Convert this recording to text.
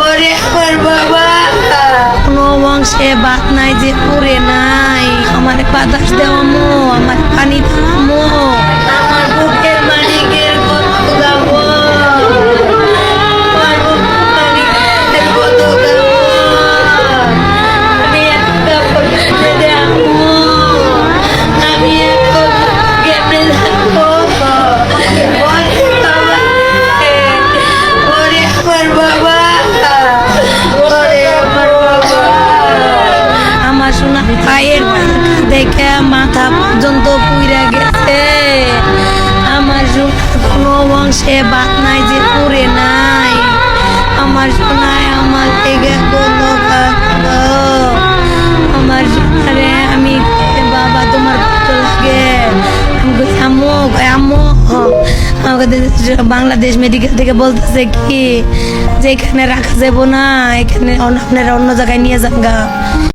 ওরে আমার বাবা। কোনো বংশে বাত নাই যে পড়ে নাই। আমার বাতাস দেওয়া মো, আমার পায়ের দেখে মাথা পর্যন্ত পুইরা গেছে। আমার কোনো বংশে বাদ নাই যে পুরে নাই। আমার সোনায় আমার থেকে কত আমার সোনারে আমি বাবা তোমার লাগে। বাংলাদেশ মেডিকেল থেকে বলতেছে কি, যে এখানে রাখা যাব না, এখানে অন্য জায়গায় নিয়ে যান গা।